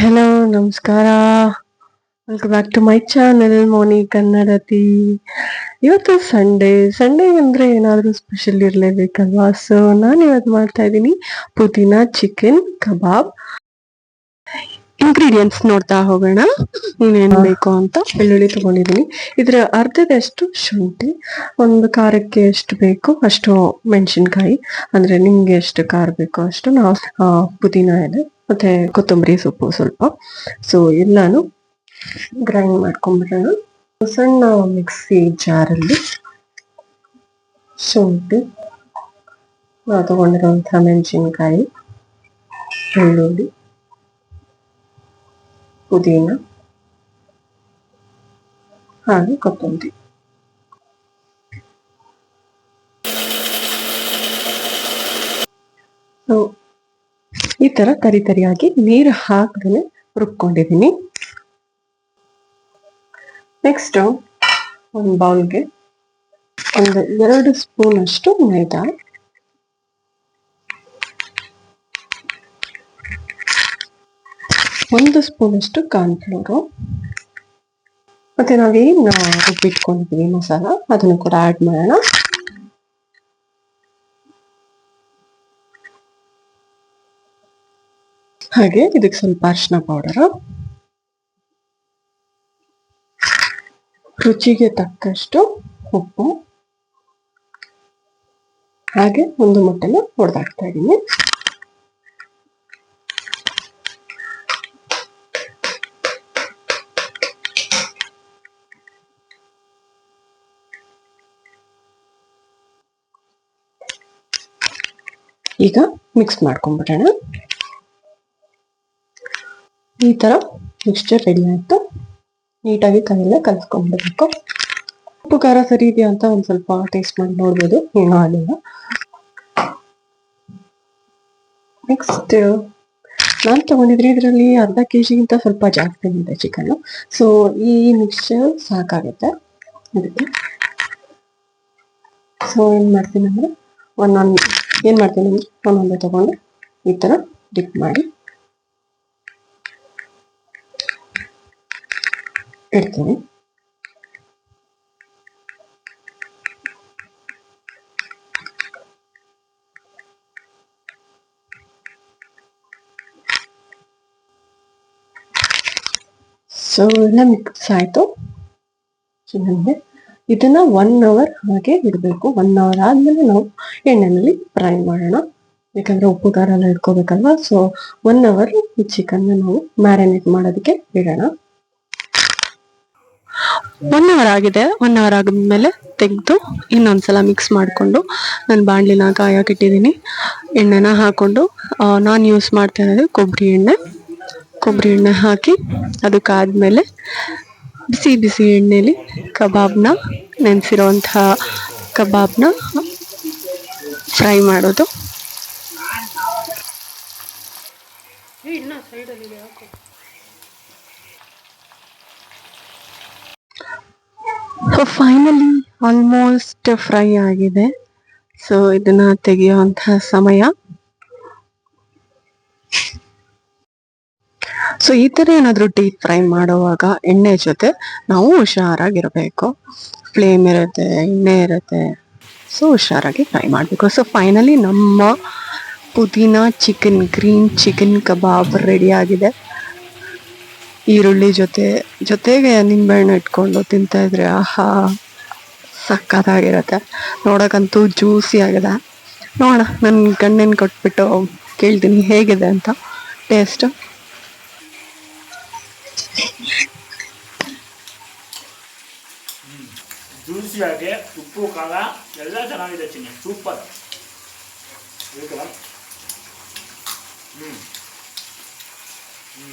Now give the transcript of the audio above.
Hello ನಮಸ್ಕಾರ. Welcome back to my channel Moni Kannadathi ಇವತ್ತು Sunday Sunday ಅಂದರೆ ಏನಾದರೂ ಸ್ಪೆಷಲ್ ಇರಲೇಬೇಕಲ್ವಾ? ಸೊ ನಾನು ಇವತ್ತು ಮಾಡ್ತಾ ಇದ್ದೀನಿ ಪುದೀನ ಚಿಕನ್ ಕಬಾಬ್ ಇಂಗ್ರೀಡಿಯೆಂಟ್ಸ್ ನೋಡ್ತಾ ಹೋಗೋಣ. ಇನ್ನೇನು ಬೇಕು ಅಂತ ಬೆಳ್ಳುಳ್ಳಿ ತಗೊಂಡಿದ್ದೀನಿ. ಇದರ ಅರ್ಧದಷ್ಟು ಶುಂಠಿ ಒಂದು ಖಾರಕ್ಕೆ ಎಷ್ಟು ಬೇಕು ಅಷ್ಟು ಮೆಣಸಿನ್ಕಾಯಿ ಅಂದ್ರೆ ನಿಮಗೆ ಎಷ್ಟು ಖಾರ ಬೇಕೋ ಅಷ್ಟು ನಾವು ಪುದೀನ ಎಲೆ ಮತ್ತೆ ಕೊತ್ತಂಬರಿ ಸೊಪ್ಪು ಸ್ವಲ್ಪ. ಸೊ ಎಲ್ಲಾನು ಗ್ರೈಂಡ್ ಮಾಡ್ಕೊಂಡ್ಬಿಡೋಣ ಸಣ್ಣ ಮಿಕ್ಸಿ ಜಾರಲ್ಲಿ ಶುಂಠಿ ನಾವು ತಗೊಂಡಿರುವಂಥ ಮೆಣಸಿನ್ಕಾಯಿ, ಬೆಳ್ಳುಳ್ಳಿ, ಪುದೀನ, ಹಾಗೆ ಕೊತ್ತಂಬರಿ ಸೊ ಈ ತರ ತರಿ ತರಿಯಾಗಿ ನೀರು ಹಾಕದೇ ರುಬ್ಕೊಂಡಿದ್ದೀನಿ ನೆಕ್ಸ್ಟ್ ಒಂದು ಬೌಲ್ಗೆ ಒಂದು ಎರಡು ಸ್ಪೂನ್ ಅಷ್ಟು ಮೈದಾ. ಒಂದು ಸ್ಪೂನ್ ಅಷ್ಟು ಕಾರ್ನ್ಫ್ಲೋರು ಮತ್ತೆ ನಾವೇನು ರುಬ್ಬಿಟ್ಕೊಂಡಿದ್ದೀವಿ ಮಸಾಲ, ಅದನ್ನು ಕೂಡ ಆಡ್ ಮಾಡೋಣ. ಹಾಗೆ ಇದಕ್ಕೆ ಸ್ವಲ್ಪ ಅರಿಶಿನ ಪೌಡರ್ ರುಚಿಗೆ ತಕ್ಕಷ್ಟು ಉಪ್ಪು. ಹಾಗೆ ಒಂದು ಮೊಟ್ಟೆನ ಹೊಡೆದಾಕ್ತಾ ಇದ್ದೀನಿ. ಈಗ ಮಿಕ್ಸ್ ಮಾಡ್ಕೊಂಡ್ಬಿಡೋಣ. ಈ ತರ ಮಿಕ್ಸ್ಚರ್ ರೆಡಿ ಆಯ್ತು. ನೀಟಾಗಿ ಕೈಯಿಂದ ಕಲ್ಸ್ಕೊಂಡ್ಬಿಡ್ಬೇಕು. ಉಪ್ಪು, ಖಾರ ಸರಿ ಇದೆಯಾ ಅಂತ ಒಂದ್ ಸ್ವಲ್ಪ ಟೇಸ್ಟ್ ಮಾಡಿ ನೋಡ್ಬೋದು. ಏನು ಆಗಿಲ್ಲ. ನೆಕ್ಸ್ಟ್ ನಾನು ತಗೊಂಡಿದ್ರೆ ಇದರಲ್ಲಿ ಅರ್ಧ ಕೆ ಜಿಗಿಂತ ಸ್ವಲ್ಪ ಜಾಸ್ತಿ ಇದೆ ಚಿಕನ್ ಸೊ ಈ ಮಿಕ್ಸ್ಚರ್ ಸಾಕಾಗುತ್ತೆ. ಇದಕ್ಕೆ ಸೊ ಏನ್ ಮಾಡ್ತೀನಿ ಅಂದ್ರೆ ಒಂದೊಂದು, ಏನ್ ಮಾಡ್ತೀನಿ ಅಂದ್ರೆ ಒಂದೊಂದೇ ತಗೊಂಡು ಈ ತರ ಡಿಪ್ ಮಾಡಿ ಇಡ್ತೀನಿ ಸೊ ಎಲ್ಲ ಮಿಕ್ಸ್ ಆಯ್ತು ಚೆನ್ನಾಗಿದೆ ಇದನ್ನ ಒನ್ ಅವರ್ ಹಾಗೆ ಇಡಬೇಕು. ಒನ್ ಅವರ್ ಆದ್ಮೇಲೆ ನಾವು ಎಣ್ಣೆನಲ್ಲಿ ಫ್ರೈ ಮಾಡೋಣ. ಯಾಕಂದ್ರೆ ಉಪ್ಪು, ಖಾರ ಎಲ್ಲ ಇಟ್ಕೋಬೇಕಲ್ವಾ? ಸೊ ಒನ್ ಅವರ್ ಚಿಕನ್ ನಾವು ಮ್ಯಾರಿನೇಟ್ ಮಾಡೋದಕ್ಕೆ ಇಡೋಣ. ಒನ್ ಅವರ್ ಆಗಿದೆ. ಒನ್ ಅವರ್ ಆಗಿದ್ಮೇಲೆ ತೆಗೆದು ಇನ್ನೊಂದ್ಸಲ ಮಿಕ್ಸ್ ಮಾಡಿಕೊಂಡು ನಾನು ಬಾಣಲಿನ ಕಾಯಕ್ಕಿಟ್ಟಿದ್ದೀನಿ ಎಣ್ಣೆನ ಹಾಕ್ಕೊಂಡು ನಾನು ಯೂಸ್ ಮಾಡ್ತಾ ಇರೋದು ಕೊಬ್ಬರಿ ಎಣ್ಣೆ. ಕೊಬ್ಬರಿ ಎಣ್ಣೆ ಹಾಕಿ ಅದಕ್ಕಾದ್ಮೇಲೆ ಬಿಸಿ ಬಿಸಿ ಎಣ್ಣೆಲಿ ಕಬಾಬ್ನ ನೆನೆಸಿರೋಂಥ ಕಬಾಬ್ನ ಫ್ರೈ ಮಾಡೋದು. ಸೊ ಫೈನಲಿ ಆಲ್ಮೋಸ್ಟ್ ಫ್ರೈ ಆಗಿದೆ. ಸೊ ಇದನ್ನ ತೆಗೆಯುವಂತಹ ಸಮಯ. ಸೊ ಈ ಥರ ಏನಾದರೂ ಡೀಪ್ ಫ್ರೈ ಮಾಡುವಾಗ ಎಣ್ಣೆ ಜೊತೆ ನಾವು ಹುಷಾರಾಗಿರಬೇಕು. ಫ್ಲೇಮ್ ಇರುತ್ತೆ, ಎಣ್ಣೆ ಇರುತ್ತೆ. ಸೊ ಹುಷಾರಾಗಿ ಫ್ರೈ ಮಾಡಬೇಕು. ಸೊ ಫೈನಲಿ ನಮ್ಮ ಪುದೀನ chicken green chicken kebab ready ಆಗಿದೆ. ಈರುಳ್ಳಿ ಜೊತೆ, ಜೊತೆಗೆ ನಿಂಬೆಹಣ್ಣು ಇಟ್ಕೊಂಡು ತಿಂತಾ ಇದ್ರೆ ಆಹಾ, ಸಕ್ಕತ್ತಾಗಿರತ್ತೆ. ನೋಡೋಕ್ಕಂತೂ ಜ್ಯೂಸಿ ಆಗಿದೆ. ನೋಡೋಣ ನನ್ನ ಗಂಡನ ಕೊಟ್ಬಿಟ್ಟು ಕೇಳ್ತೀನಿ, ಹೇಗಿದೆ ಅಂತ. ಟೇಸ್ಟ್? ಜ್ಯೂಸಿಯಾಗಿ ಉಪ್ಪು, ಖಾರ, ಎಲ್ಲ ಚೆನ್ನಾಗಿದೆ ಚಿನ್ನಿ. ಸೂಪರ್. ಹ್ಞೂ ಹ್ಞೂ